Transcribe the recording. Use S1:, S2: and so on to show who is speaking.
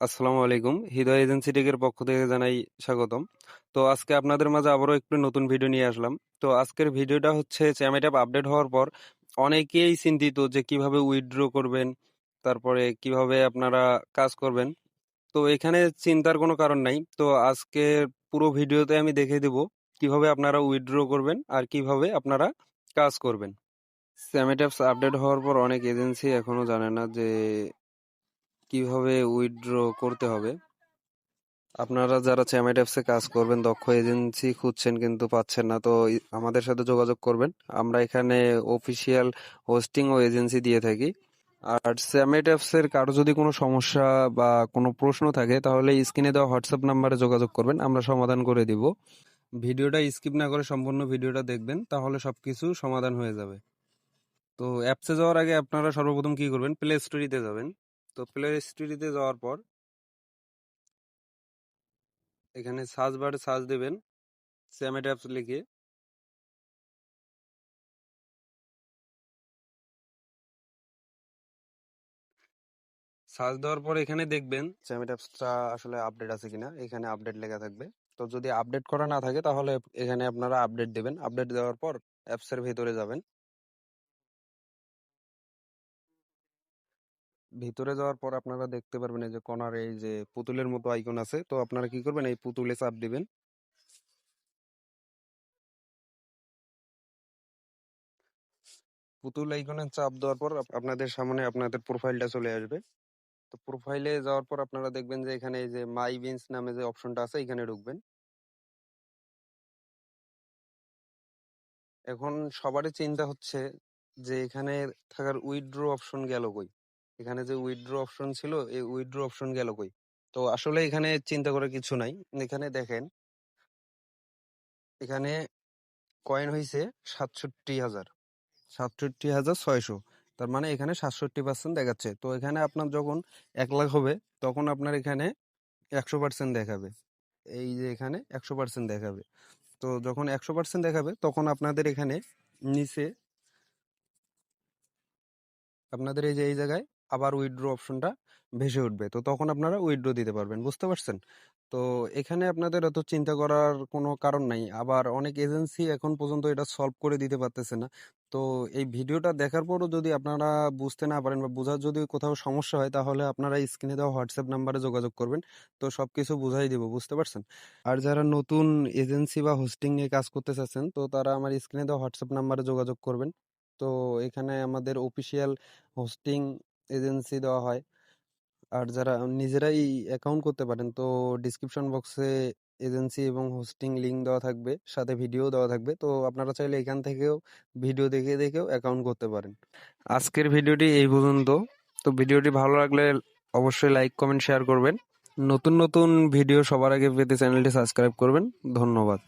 S1: আসসালামু আলাইকুম। হৃদয় এজেন্সি টেকের পক্ষ থেকে জানাই স্বাগতম। তো আজকে আপনাদের মাঝে আবারও একটু নতুন ভিডিও নিয়ে আসলাম। তো আজকের ভিডিওটা হচ্ছে চ্যামেট অ্যাপ আপডেট হওয়ার পর অনেকেই চিন্তিত যে কীভাবে উইথড্র করবেন, তারপরে কীভাবে আপনারা কাজ করবেন। তো এখানে চিন্তার কোনো কারণ নাই। তো আজকে পুরো ভিডিওতে আমি দেখে দেব কীভাবে আপনারা উইথড্র করবেন আর কীভাবে আপনারা কাজ করবেন। স্যামেট অ্যাপস আপডেট হওয়ার পর অনেক এজেন্সি এখনও জানে না যে কীভাবে উইথড্র করতে হবে? আপনারা যারা চ্যামেট অ্যাপসে কাজ করবেন, দক্ষ এজেন্সি খুঁজছেন কিন্তু পাচ্ছেন না, তো আমাদের সাথে যোগাযোগ করবেন। আমরা এখানে অফিসিয়াল হোস্টিং ও এজেন্সি দিয়ে থাকি। আর স্যামেট অ্যাপসের কারও যদি কোনো সমস্যা বা কোনো প্রশ্ন থাকে, তাহলে স্ক্রিনে দেওয়া হোয়াটসঅ্যাপ নাম্বারে যোগাযোগ করবেন, আমরা সমাধান করে দিব। ভিডিওটা স্কিপ না করে সম্পূর্ণ ভিডিওটা দেখবেন, তাহলে সব কিছু সমাধান হয়ে যাবে। তো অ্যাপসে যাওয়ার আগে আপনারা সর্বপ্রথম কি করবেন? প্লে স্টোরিতে যাবেন। তো প্লে স্টোরিতে যাওয়ার পর এখানে সার্চ বারে সার্চ দেবেন স্যামেট অ্যাপস লিখে। সার্চ দেওয়ার পর এখানে দেখবেন স্যামেট অ্যাপসটা আসলে আপডেট আছে কিনা, এখানে আপডেট লেখা থাকবে। তো যদি আপডেট করা না থাকে তাহলে এখানে আপনারা আপডেট দেবেন। আপডেট দেওয়ার পর অ্যাপসের ভিতরে যাবেন। ভিতরে যাওয়ার পর আপনারা দেখতে পারবেন এই যে কর্নার এই যে পুতুলের মতো আইকন আছে। তো আপনারা কি করবেন? এই পুতুলে চাপ দিবেন। পুতুল আইকনে চাপ দেওয়ার পর আপনাদের সামনে আপনাদের প্রোফাইলটা চলে আসবে। তো প্রোফাইলে যাওয়ার পর আপনারা দেখবেন যে এখানে এই যে মাই বিনস নামে যে অপশনটা আছে, এখানে ঢুকবেন। এখন সবারই চিন্তা হচ্ছে যে এখানে থাকার উইথড্র অপশন গেল কই? এখানে যে উইথড্র অপশন ছিল, এই উইথড্র অপশন গেল কই? তো আসলে এখানে চিন্তা করার কিছু নাই। এখানে দেখেন, এখানে কয়েন হয়েছে সাতষট্টি হাজার। সাতষট্টি হাজার ছয়শো। তার মানে এখানে সাতষট্টি পার্সেন্ট দেখাচ্ছে। তো এখানে আপনার যখন এক লাখ হবে, তখন আপনার এখানে একশো পার্সেন্ট দেখাবে। এই যে এখানে একশো পার্সেন্ট দেখাবে। তো যখন একশো পার্সেন্ট দেখাবে, তখন আপনাদের এখানে নিচে, আপনাদের এই যে, এই জায়গায় আবার উইড্রো অপশনটা ভেসে উঠবে। তো তখন আপনারা উইড্রো দিতে পারবেন, বুঝতে পারছেন? তো এখানে আপনাদের এত চিন্তা করার কোনো কারণ নাই। আবার অনেক এজেন্সি এখন পর্যন্ত এটা সলভ করে দিতে পারতেছে না। তো এই ভিডিওটা দেখার পরও যদি আপনারা বুঝতে না পারেন বা বোঝার যদি কোথাও সমস্যা হয়, তাহলে আপনারা স্ক্রিনে দেওয়া হোয়াটসঅ্যাপ নাম্বারে যোগাযোগ করবেন। তো সব কিছু বুঝাই দিব, বুঝতে পারছেন? আর যারা নতুন এজেন্সি বা হোস্টিং নিয়ে কাজ করতে চাচ্ছেন, তো তারা আমার স্ক্রিনে দেওয়া হোয়াটসঅ্যাপ নাম্বারে যোগাযোগ করবেন। তো এখানে আমাদের অফিসিয়াল হোস্টিং এজেন্সি দেওয়া হয়। আর যারা নিজেরাই অ্যাকাউন্ট করতে পারেন, তো ডিসক্রিপশন বক্সে এজেন্সি এবং হোস্টিং লিঙ্ক দেওয়া থাকবে, সাথে ভিডিও দেওয়া থাকবে। তো আপনারা চাইলে এখান থেকেও ভিডিও দেখে দেখেও অ্যাকাউন্ট করতে পারেন। আজকের ভিডিওটি এই পর্যন্ত। তো ভিডিওটি ভালো লাগলে অবশ্যই লাইক কমেন্ট শেয়ার করবেন। নতুন নতুন ভিডিও সবার আগে পেতে চ্যানেলটি সাবস্ক্রাইব করবেন। ধন্যবাদ।